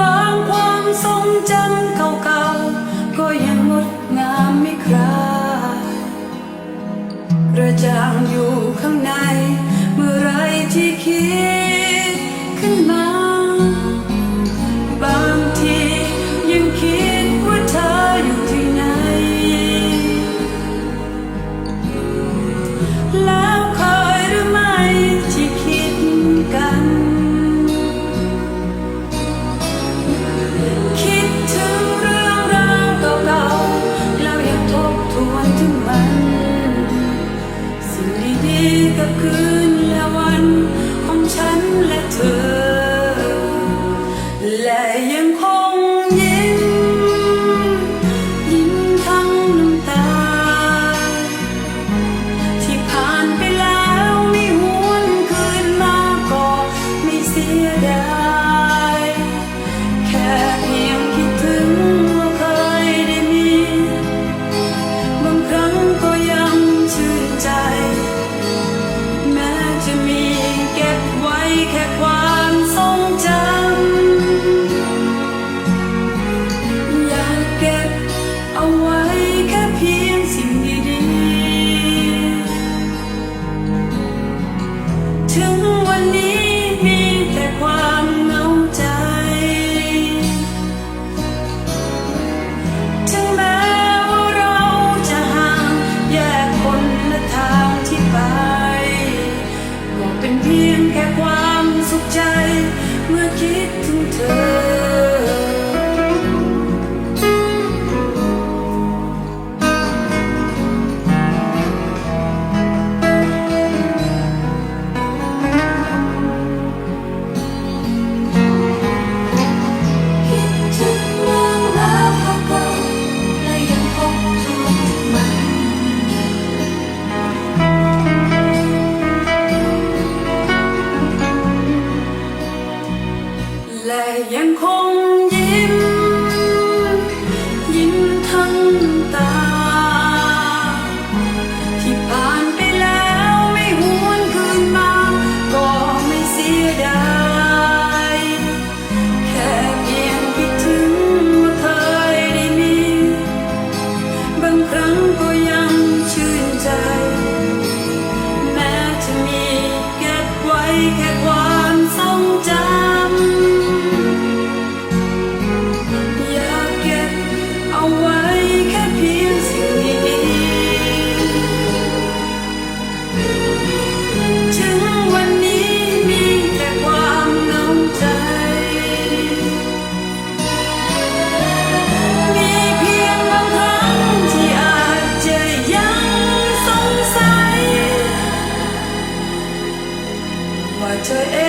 บางความทรงจำเก่าๆ ก็ยังงดงามไม่คลายระจางอยู่ข้างใน เมื่อไรที่คิด แค่เพียงคิดถึงว่ได้มีบางครั้ง to